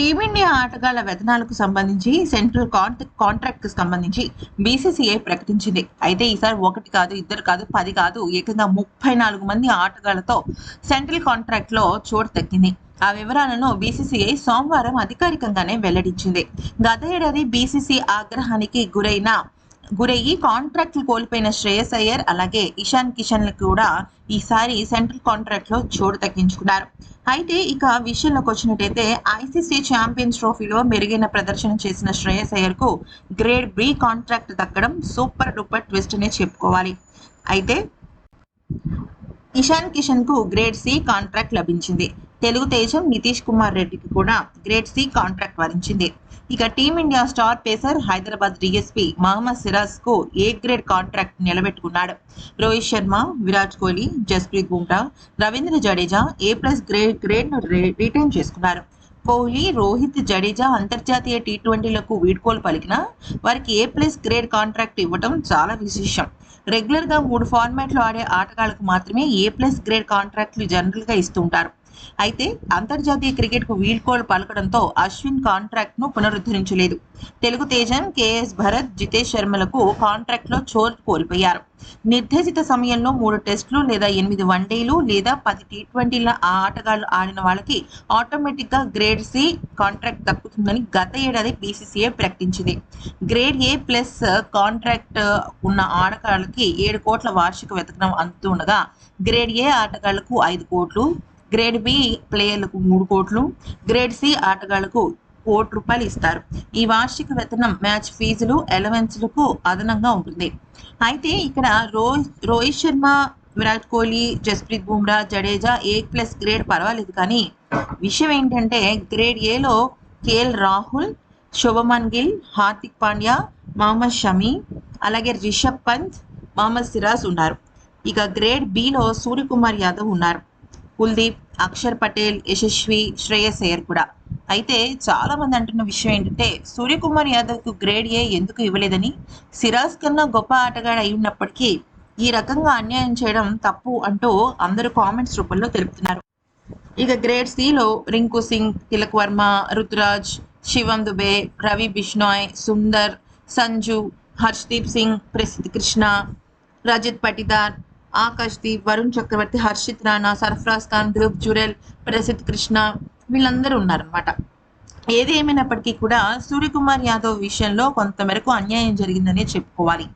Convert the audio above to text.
Team India ఆటగాళ్ళ వేతనాలకు సంబంధించి central కాంట్రాక్ట్కు సంబంధించి BCCI ప్రకటించింది. అయితే ఈసారి ఒకటి కాదు ఇద్దరు కాదు పది కాదు ఏకంగా ముప్పై నాలుగు మంది ఆటగాళ్ళతో సెంట్రల్ కాంట్రాక్ట్లో చోటు దక్కింది. ఆ వివరాలను బీసీసీఐ సోమవారం అధికారికంగానే వెల్లడించింది. గత ఏడాది బీసీసీ ఆగ్రహానికి గురైన గురయ్యి కాంట్రాక్ట్లు కోల్పోయిన శ్రేయస్ అయ్యర్ అలాగే ఇషాన్ కిషన్ కూడా ఈసారి సెంట్రల్ కాంట్రాక్ట్లో చోటు తగ్గించుకున్నారు అయితే ఇక విషయంలోకి వచ్చినట్టయితే ఐసీసీ ఛాంపియన్స్ ట్రోఫీలో మెరుగైన ప్రదర్శన చేసిన శ్రేయస్ అయ్యర్కు గ్రేడ్ బి కాంట్రాక్ట్ దక్కడం సూపర్ డూపర్ ట్విస్ట్ అనే చెప్పుకోవాలి. అయితే ఇషాన్ కిషన్కు గ్రేడ్ సి కాంట్రాక్ట్ లభించింది. తెలుగు తేజం నితీష్ కుమార్ రెడ్డికి కూడా గ్రేడ్ సి కాంట్రాక్ట్ వరించింది. ఇక team India star pacer Hyderabad DSP Mohammed సిరాజ్కు A grade contract నిలబెట్టుకున్నాడు? Rohit Sharma Virat Kohli Jasprit Bumrah Ravindra Jadeja A plus grade గ్రేడ్ను retain చేసుకున్నారు. కోహ్లీ రోహిత్ జడేజా అంతర్జాతీయ టీ ట్వంటీలకు వీడ్కోలు పలికినా వారికి ఏ ప్లస్ గ్రేడ్ కాంట్రాక్ట్ ఇవ్వడం చాలా విశేషం. రెగ్యులర్గా మూడు ఫార్మాట్లు ఆడే ఆటగాళ్ళకు మాత్రమే ఏ ప్లస్ గ్రేడ్ కాంట్రాక్ట్లు జనరల్గా ఇస్తుంటారు. అయితే అంతర్జాతీయ క్రికెట్కు వీడ్కోలు పలకడంతో అశ్విన్ కాంట్రాక్ట్ను పునరుద్ధరించలేదు. తెలుగు తేజం కేఎస్ భరత్ జితేష్ శర్మలకు కాంట్రాక్ట్లో చోటు కోల్పోయారు. నిర్దేశిత సమయంలో మూడు టెస్టులు లేదా ఎనిమిది వన్డేలు లేదా పది టీ ట్వంటీల ఆటగాళ్ళు ఆడిన వాళ్ళకి ఆటోమేటిక్గా గ్రేడ్ సి కాంట్రాక్ట్ దక్కుతుందని గత ఏడాది బీసీసీఐ ప్రకటించింది. గ్రేడ్ ఏ ప్లస్ కాంట్రాక్ట్ ఉన్న ఆటగాళ్ళకి ఏడు కోట్ల వార్షిక వెతకడం అందుతుండగా గ్రేడ్ ఏ ఆటగాళ్ళకు ఐదు కోట్లు గ్రేడ్ బి ప్లేయర్లకు మూడు కోట్లు గ్రేడ్ సి ఆటగాళ్ళకు కోటి రూపాయలు ఇస్తారు. ఈ వార్షిక వేతనం మ్యాచ్ ఫీజులు ఎలవెన్స్లకు అదనంగా ఉంటుంది. అయితే ఇక్కడ Rohit Rohit Sharma Virat Kohli Jasprit Bumrah Jadeja A plus grade పర్వాలేదు. కానీ విషయం ఏంటంటే గ్రేడ్ ఏలో కేఎల్ రాహుల్ శుభమన్ గిల్ హార్దిక్ పాండ్యా మహమ్మద్ షమీ అలాగే రిషబ్ పంత్ మహమ్మద్ సిరాజ్ ఉన్నారు. ఇక గ్రేడ్ బిలో సూర్యకుమార్ యాదవ్ ఉన్నారు. కుల్దీప్ అక్షర్ పటేల్ యశస్వి శ్రేయస్ అయ్యర్ కూడా. అయితే చాలా మంది అంటున్న విషయం ఏంటంటే సూర్యకుమార్ యాదవ్కు గ్రేడ్ ఏ ఎందుకు ఇవ్వలేదని? సిరాజ్ కన్నా గొప్ప ఆటగాడు అయి ఉన్నప్పటికీ ఈ రకంగా అన్యాయం చేయడం తప్పు అంటూ అందరూ కామెంట్స్ రూపంలో తెలుపుతున్నారు. ఇక గ్రేడ్ సిలో రింకు సింగ్ తిలక్ వర్మ రుతురాజ్ శివం దుబే రవి బిష్నాయ్ సుందర్ సంజు హర్షదీప్ సింగ్ ప్రసిద్ధ్ కృష్ణ రజత్ పటిదార్ ఆకాష్ దీప్ వరుణ్ చక్రవర్తి హర్షిత్ రాణా సర్ఫరాజ్ ఖాన్ ధ్రువ్ జురెల్ ప్రసిద్ధ్ కృష్ణ వీళ్ళందరూ ఉన్నారనమాట ఏది ఏమైనప్పటికీ కూడా సూర్యకుమార్ యాదవ్ విషయంలో కొంతమేరకు అన్యాయం జరిగిందనే చెప్పుకోవాలి.